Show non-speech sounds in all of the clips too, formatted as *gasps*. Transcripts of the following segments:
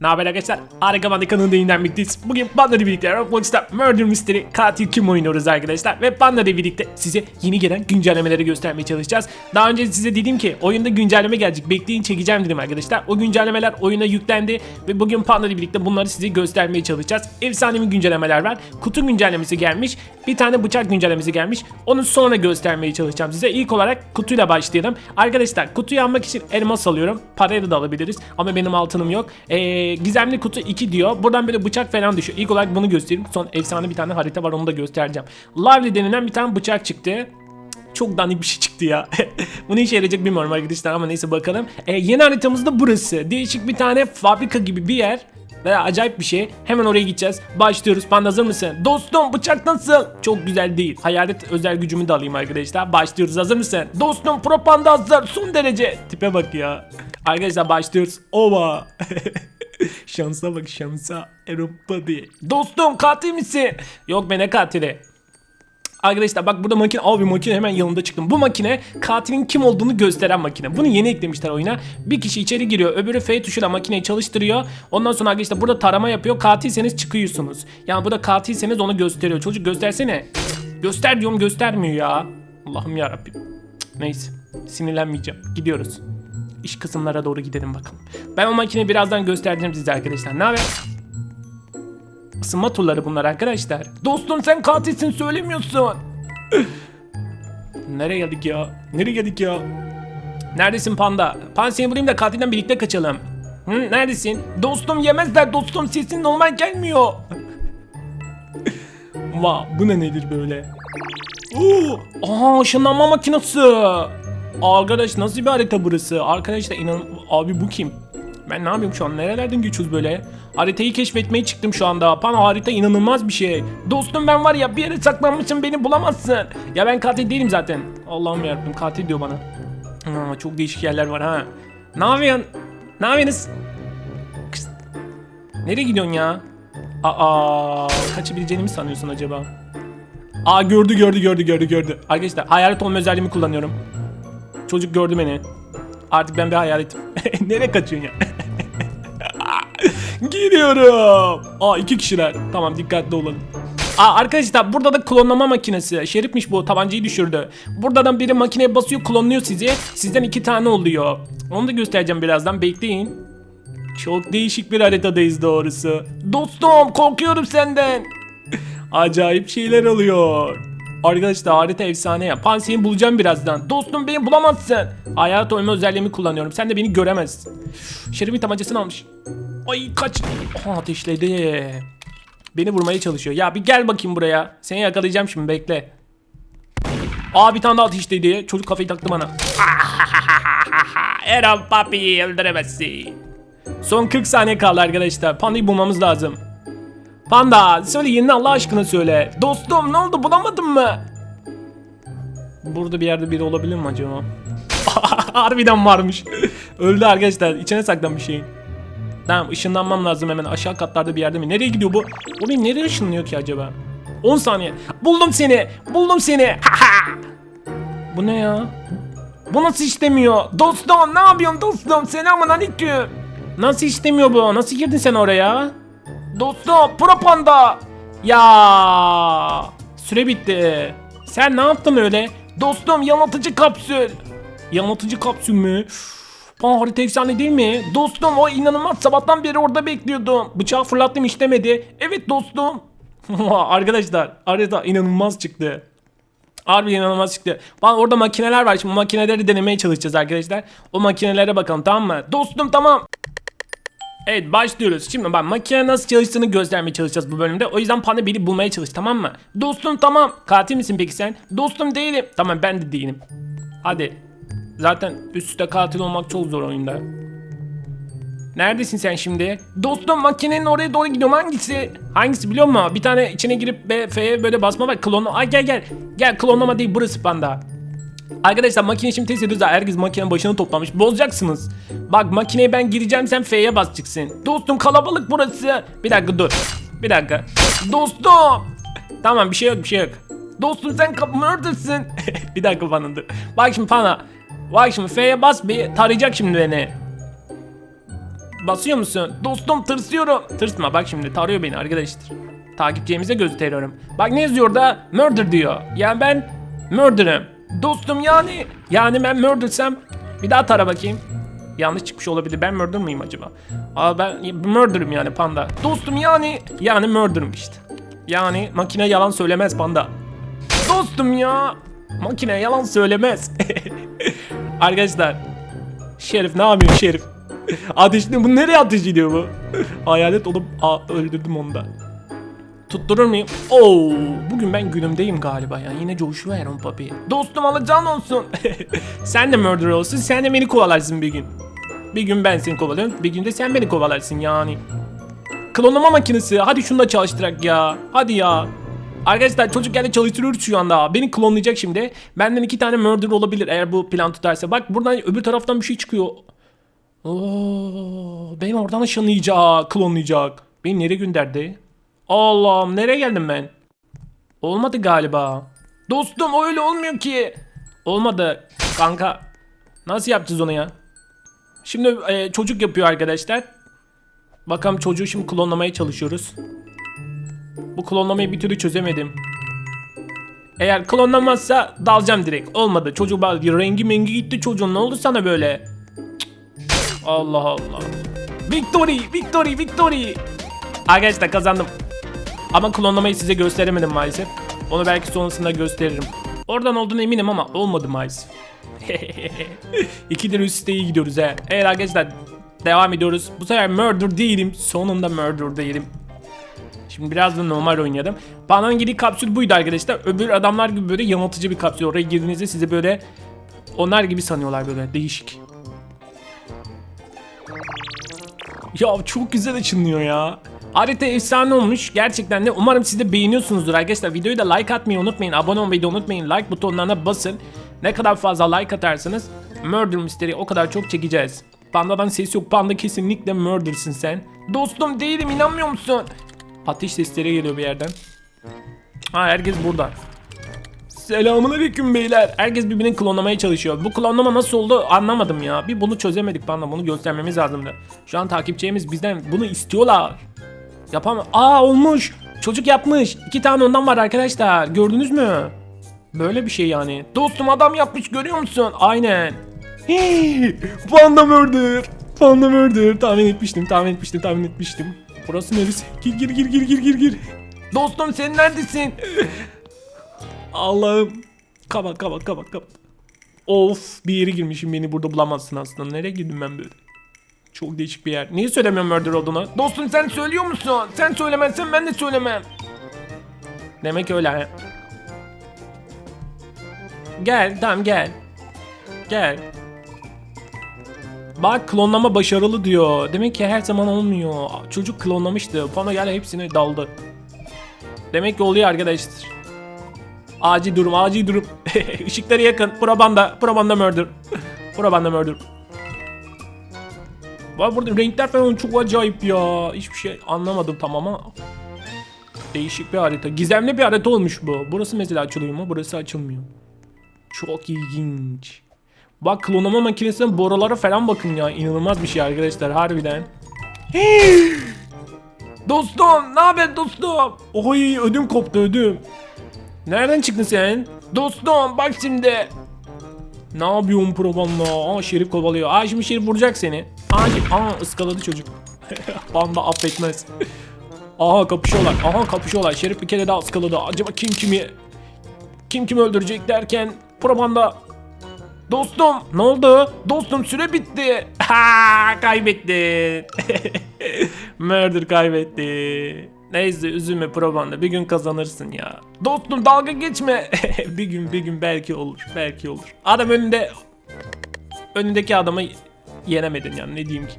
Ne haber arkadaşlar? Harika Banda kanalında yeniden birlikteyiz. Bugün Panda ile birlikte Roblox'ta Murder Mystery Katil Kim oynuyoruz arkadaşlar. Ve Panda ile birlikte size yeni gelen güncellemeleri göstermeye çalışacağız. Daha önce size dedim ki oyunda güncelleme gelecek. Bekleyin çekeceğim dedim arkadaşlar. O güncellemeler oyuna yüklendi. Ve bugün Panda ile birlikte bunları size göstermeye çalışacağız. Efsanevi güncellemeler var. Kutu güncellemesi gelmiş. Bir tane bıçak güncellemesi gelmiş. Onu sonra göstermeye çalışacağım size. İlk olarak kutuyla başlayalım. Arkadaşlar kutuyu almak için elmas alıyorum. Parayla da alabiliriz. Ama benim altınım yok. Gizemli kutu 2 diyor. Buradan böyle bıçak falan düşüyor. İlk olarak bunu göstereyim. Son efsane bir tane harita var onu da göstereceğim. Lovely denilen bir tane bıçak çıktı. Çok dandik bir şey çıktı ya. *laughs* Bu ne işe yarayacak bilmiyorum arkadaşlar ama neyse bakalım. Ee, yeni haritamız da burası. Değişik bir tane fabrika gibi bir yer. Ve acayip bir şey. Hemen oraya gideceğiz. Başlıyoruz. Panda hazır mısın? Dostum bıçak nasıl? Çok güzel değil. Hayalet özel gücümü de alayım arkadaşlar. Başlıyoruz. Hazır mısın? Dostum pro panda hazır. Son derece. Tipe bak ya. Arkadaşlar başlıyoruz. Ova. *laughs* şansa bak şansa. Europa diye. Dostum katil misin? Yok be ne katili? Arkadaşlar bak burada makine abi makine hemen yanında çıktım. Bu makine katilin kim olduğunu gösteren makine. Bunu yeni eklemişler oyuna. Bir kişi içeri giriyor. Öbürü F tuşuyla makineyi çalıştırıyor. Ondan sonra arkadaşlar burada tarama yapıyor. Katilseniz çıkıyorsunuz. Yani burada katilseniz onu gösteriyor. Çocuk göstersene. Göster diyorum göstermiyor ya. Allah'ım ya Neyse. Sinirlenmeyeceğim. Gidiyoruz. İş kısımlara doğru gidelim bakalım. Ben o makineyi birazdan göstereceğim size arkadaşlar. Ne haber? Isınma turları bunlar arkadaşlar. Dostum sen katilsin söylemiyorsun. Nereye geldik ya? Nereye geldik ya? Neredesin panda? Pan seni bulayım da katilden birlikte kaçalım. Hı, neredesin? Dostum yemezler dostum sesin normal gelmiyor. Va bu ne nedir böyle? Oo, aha ışınlanma makinesi. Arkadaş nasıl bir harita burası? Arkadaşlar inan abi bu kim? Ben ne yapıyorum şu an? Nerelerden geçiyoruz böyle? Haritayı keşfetmeye çıktım şu anda. Pan harita inanılmaz bir şey. Dostum ben var ya bir yere saklanmışım beni bulamazsın. Ya ben katil değilim zaten. Allah'ım yarabbim katil diyor bana. Aa, çok değişik yerler var ha. Ne yapıyorsun? Ne yapıyorsunuz? Kıs. Nereye gidiyorsun ya? Aa, kaçabileceğini mi sanıyorsun acaba? Aa gördü gördü gördü gördü gördü. Arkadaşlar hayalet olma özelliğimi kullanıyorum. Çocuk gördü beni. Artık ben bir hayaletim. *laughs* Nereye kaçıyorsun ya? *laughs* Gidiyorum. Aa iki kişiler. Tamam dikkatli olalım. Aa arkadaşlar burada da klonlama makinesi. Şerifmiş bu tabancayı düşürdü. Buradan biri makineye basıyor klonluyor sizi. Sizden iki tane oluyor. Onu da göstereceğim birazdan bekleyin. Çok değişik bir haritadayız doğrusu. Dostum korkuyorum senden. *laughs* Acayip şeyler oluyor. Arkadaşlar harita efsane ya. Pansiyeni bulacağım birazdan. Dostum beni bulamazsın. Hayat olma özelliğimi kullanıyorum. Sen de beni göremezsin. Şerif'in tabancasını almış. Ay kaç. Aha ateşledi. Beni vurmaya çalışıyor. Ya bir gel bakayım buraya. Seni yakalayacağım şimdi bekle. Aa bir tane daha ateşledi. Çocuk kafayı taktı bana. Eren papiyi öldüremezsin. Son 40 saniye kaldı arkadaşlar. Pandayı bulmamız lazım. Panda söyle yeni Allah aşkına söyle. Dostum ne oldu bulamadın mı? Burada bir yerde biri olabilir mi acaba? *laughs* Harbiden varmış. Öldü arkadaşlar. İçine saklanmış şeyin. Tamam ışınlanmam lazım hemen aşağı katlarda bir yerde mi? Nereye gidiyor bu? Beni nereye ışınlıyor ki acaba? 10 saniye. Buldum seni. Buldum seni. *laughs* bu ne ya? Bu nasıl işlemiyor? Dostum ne yapıyorsun dostum? Selamun aleyküm. Nasıl işlemiyor bu? Nasıl girdin sen oraya? Dostum pro panda. Ya süre bitti. Sen ne yaptın öyle? Dostum yanıltıcı kapsül. Yanıltıcı kapsül mü? Aa harita efsane değil mi? Dostum o inanılmaz sabahtan beri orada bekliyordum. Bıçağı fırlattım işlemedi. Evet dostum. *laughs* Arkadaşlar harita inanılmaz çıktı. Harbi inanılmaz çıktı. Bak orada makineler var. Şimdi makineleri denemeye çalışacağız arkadaşlar. O makinelere bakalım tamam mı? Dostum tamam. Evet başlıyoruz. Şimdi bak makine nasıl çalıştığını göstermeye çalışacağız bu bölümde. O yüzden Panda beni bulmaya çalış tamam mı? Dostum tamam. Katil misin peki sen? Dostum değilim. Tamam ben de değilim. Hadi. Zaten üst üste katil olmak çok zor oyunda. Neredesin sen şimdi? Dostum makinenin oraya doğru gidiyorum. Hangisi? Hangisi biliyor musun? Bir tane içine girip F'ye böyle basma var. Klonu. Ay gel gel. Gel klonlama değil burası panda. Arkadaşlar makine şimdi test ediyoruz herkes makinenin başını toplamış. Bozacaksınız. Bak makineye ben gireceğim sen F'ye basacaksın. Dostum kalabalık burası. Bir dakika dur. Bir dakika. Dostum. Tamam bir şey yok bir şey yok. Dostum sen murdersın. *laughs* bir dakika bana dur. Bak şimdi bana. Bak şimdi F'ye bas bir tarayacak şimdi beni. Basıyor musun? Dostum tırsıyorum. Tırsma bak şimdi tarıyor beni arkadaşlar. Takipçimize gösteriyorum. Bak ne yazıyor da? Murder diyor. Yani ben murder'ım. Dostum yani. Yani ben murdersem bir daha tara bakayım. Yanlış çıkmış olabilir. Ben murder mıyım acaba? Aa ben murder'ım yani panda. Dostum yani. Yani murder'ım işte. Yani makine yalan söylemez panda. Dostum ya. Makine yalan söylemez. *laughs* Arkadaşlar. Şerif ne yapıyor Şerif? *laughs* Ateşli bu nereye ateş ediyor bu? *laughs* Hayalet olup öldürdüm onu da. Tutturur muyum? Oo, bugün ben günümdeyim galiba ya. Yine coşuyorum papi. Dostum alacağın olsun. *laughs* sen de murder olsun. Sen de beni kovalarsın bir gün. Bir gün ben seni kovalarım. Bir gün de sen beni kovalarsın yani. Klonlama makinesi. Hadi şunu da çalıştırak ya. Hadi ya. Arkadaşlar çocuk yani çalıştırıyoruz şu anda. Beni klonlayacak şimdi. Benden iki tane murder olabilir eğer bu plan tutarsa. Bak buradan öbür taraftan bir şey çıkıyor. Oo, beni oradan ışınlayacak, klonlayacak. Beni nereye gönderdi? Allah'ım nereye geldim ben? Olmadı galiba. Dostum öyle olmuyor ki. Olmadı kanka. Nasıl yapacağız onu ya? Şimdi e, çocuk yapıyor arkadaşlar. Bakalım çocuğu şimdi klonlamaya çalışıyoruz. Bu klonlamayı bir türlü çözemedim. Eğer klonlamazsa dalacağım direkt. Olmadı. Çocuk bak rengi mengi gitti çocuğun. Ne oldu sana böyle? Allah Allah. Victory, victory, victory. Arkadaşlar kazandım. Ama klonlamayı size gösteremedim maalesef. Onu belki sonrasında gösteririm. Oradan olduğunu eminim ama olmadı maalesef. *laughs* İkidir üst üste iyi gidiyoruz he. Evet arkadaşlar devam ediyoruz. Bu sefer murder değilim. Sonunda murder değilim. Şimdi biraz da normal oynayalım. Bana'nın girdiği kapsül buydu arkadaşlar. Öbür adamlar gibi böyle yanıltıcı bir kapsül. Oraya girdiğinizde sizi böyle onlar gibi sanıyorlar böyle değişik. Ya çok güzel açılıyor ya. Harita efsane olmuş. Gerçekten de umarım siz de beğeniyorsunuzdur arkadaşlar. Videoyu da like atmayı unutmayın. Abone olmayı da unutmayın. Like butonlarına basın. Ne kadar fazla like atarsanız Murder Mystery o kadar çok çekeceğiz. Panda'dan ses yok. Panda kesinlikle murdersın sen. Dostum değilim inanmıyor musun? Ateş sesleri geliyor bir yerden. Ha herkes burada. Selamun aleyküm beyler. Herkes birbirini klonlamaya çalışıyor. Bu klonlama nasıl oldu anlamadım ya. Bir bunu çözemedik panda. Bunu göstermemiz lazımdı. Şu an takipçilerimiz bizden bunu istiyorlar. Yapamam. Aa olmuş. Çocuk yapmış. İki tane ondan var arkadaşlar. Gördünüz mü? Böyle bir şey yani. Dostum adam yapmış görüyor musun? Aynen. Hii, Panda murder. Panda murder. Tahmin etmiştim, tahmin etmiştim, tahmin etmiştim. Burası neresi? Gir gir gir gir gir gir gir. Dostum sen neredesin? Allah'ım. Kapat kapat kapat kapat. Of bir yere girmişim beni burada bulamazsın aslında. Nereye girdim ben böyle? Çok değişik bir yer. Niye söylemiyorum murder olduğunu? Dostum sen söylüyor musun? Sen söylemezsen ben de söylemem. Demek öyle ha. Gel tamam gel. Gel. Bak klonlama başarılı diyor. Demek ki her zaman olmuyor. Çocuk klonlamıştı. Bana gel hepsini daldı. Demek ki oluyor arkadaşlar. Acil durum, acil durum. *laughs* Işıkları yakın. Probanda, probanda murder. *laughs* probanda murder. Var burada renkler falan çok acayip ya. Hiçbir şey anlamadım tamam ama. Değişik bir harita. Gizemli bir harita olmuş bu. Burası mesela açılıyor mu? Burası açılmıyor. Çok ilginç. Bak klonlama makinesinin borulara falan bakın ya. İnanılmaz bir şey arkadaşlar harbiden. *gasps* dostum ne haber dostum? Oy ödüm koptu ödüm. Nereden çıktın sen? Dostum bak şimdi. Ne yapıyorsun programla? Aa Şerif kovalıyor. Aa şimdi Şerif vuracak seni. Şi- aa ıskaladı çocuk. *laughs* Panda affetmez. Aha kapışıyorlar. Aha kapışıyorlar. Şerif bir kere daha ıskaladı. Acaba kim kimi kim kimi öldürecek derken Probanda Dostum ne oldu? Dostum süre bitti. *laughs* Ha kaybettin. *laughs* Murder kaybetti. Neyse üzülme probanda bir gün kazanırsın ya. Dostum dalga geçme. bir gün bir gün belki olur. Belki olur. Adam önünde önündeki adamı yenemedin yani ne diyeyim ki.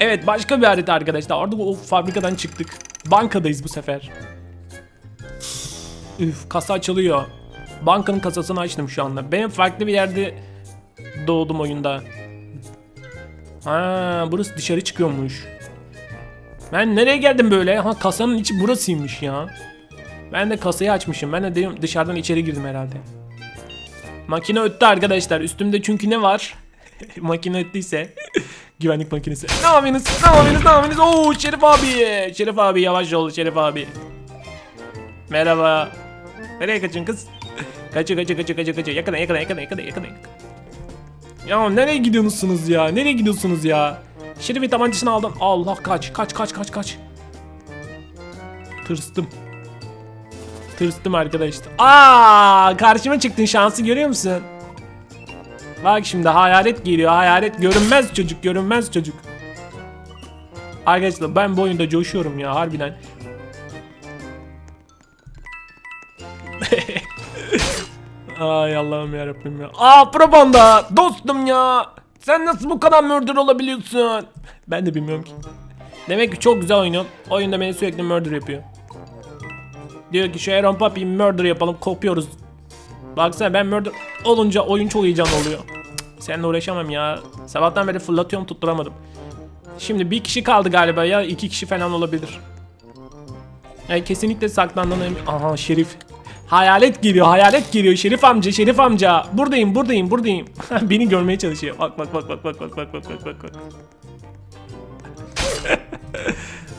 Evet başka bir harita arkadaşlar. Orada o fabrikadan çıktık. Bankadayız bu sefer. Üf kasa açılıyor. Bankanın kasasını açtım şu anda. Benim farklı bir yerde doğdum oyunda. Ha, burası dışarı çıkıyormuş. Ben nereye geldim böyle? Ha kasanın içi burasıymış ya. Ben de kasayı açmışım. Ben de dışarıdan içeri girdim herhalde. Makine öttü arkadaşlar. Üstümde çünkü ne var? *laughs* Makine öttüyse *laughs* Güvenlik makinesi. Ne yapıyorsunuz? Ne yapıyorsunuz? Ne yapıyorsunuz? Oo Şerif abi. Şerif abi yavaş ol Şerif abi. Merhaba. Nereye kaçın kız? *laughs* Kaçıyor kaçıyor kaçıyor kaçıyor kaçıyor. Yakala yakala yakala yakala yakala. Ya nereye gidiyorsunuz ya? Nereye gidiyorsunuz ya? Şerif'i tabancasını aldın. Allah kaç kaç kaç kaç kaç. Tırstım. Tırstım arkadaşlar. Aa, karşıma çıktın şansı görüyor musun? Bak şimdi hayalet geliyor. Hayalet görünmez çocuk, görünmez çocuk. Arkadaşlar ben bu oyunda coşuyorum ya harbiden. *laughs* Ay Allah'ım ya Rabbim ya. Aa Probanda dostum ya. Sen nasıl bu kadar murder olabiliyorsun? Ben de bilmiyorum ki. Demek ki çok güzel oynuyorum. Oyunda beni sürekli murder yapıyor. Diyor ki şu Aaron Papi'yi murder yapalım kopuyoruz. Baksana ben murder olunca oyun çok heyecanlı oluyor. Seninle uğraşamam ya. Sabahtan beri fırlatıyorum tutturamadım. Şimdi bir kişi kaldı galiba ya iki kişi falan olabilir. Yani kesinlikle saklandığına emin. Aha Şerif. Hayalet geliyor, hayalet geliyor. Şerif amca, Şerif amca. Buradayım, buradayım, buradayım. *laughs* Beni görmeye çalışıyor. Bak bak bak bak bak bak bak bak bak bak bak.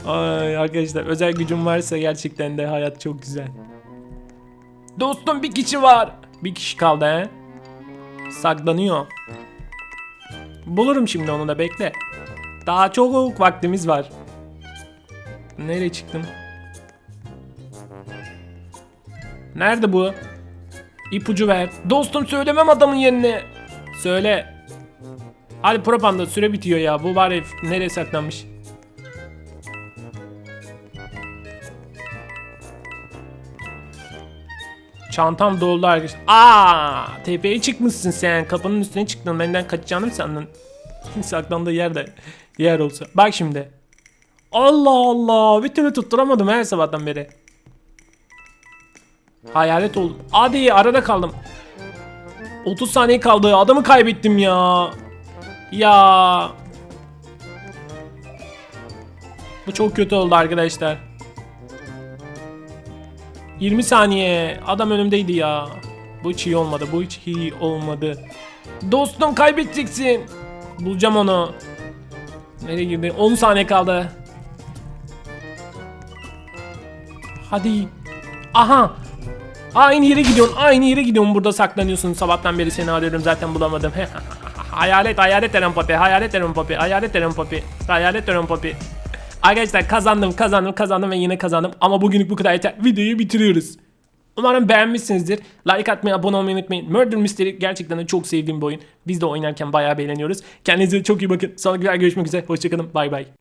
*laughs* Ay arkadaşlar özel gücüm varsa gerçekten de hayat çok güzel. Dostum bir kişi var. Bir kişi kaldı he. Saklanıyor. Bulurum şimdi onu da bekle. Daha çok vaktimiz var. Nereye çıktım? Nerede bu? İpucu ver. Dostum söylemem adamın yerini. Söyle. Hadi propanda süre bitiyor ya. Bu bari nereye saklanmış? Çantam doldu arkadaşlar. Aa, tepeye çıkmışsın sen. Kapının üstüne çıktın. Benden kaçacağını mı sandın? *laughs* Saklandığı yerde yer olsa. Bak şimdi. Allah Allah. Bir türlü tutturamadım her sabahtan beri. Hayalet oldum. Hadi arada kaldım. 30 saniye kaldı. Adamı kaybettim ya. Ya. Bu çok kötü oldu arkadaşlar. 20 saniye. Adam önümdeydi ya. Bu hiç iyi olmadı. Bu hiç iyi olmadı. Dostum kaybedeceksin. Bulacağım onu. Nereye girdi? 10 saniye kaldı. Hadi. Aha. Aynı yere gidiyorsun. Aynı yere gidiyorsun. Burada saklanıyorsun. Sabahtan beri seni arıyorum. Zaten bulamadım. *laughs* hayalet, hayalet Eren Papi. Hayalet Eren Papi. Hayalet Eren Papi. Hayalet Eren Papi. Arkadaşlar kazandım, kazandım, kazandım ve yine kazandım. Ama bugünlük bu kadar yeter. Videoyu bitiriyoruz. Umarım beğenmişsinizdir. Like atmayı, abone olmayı unutmayın. Murder Mystery gerçekten de çok sevdiğim bir oyun. Biz de oynarken bayağı beğeniyoruz. Kendinize çok iyi bakın. Sonraki videoda görüşmek üzere. Hoşçakalın. Bay bay.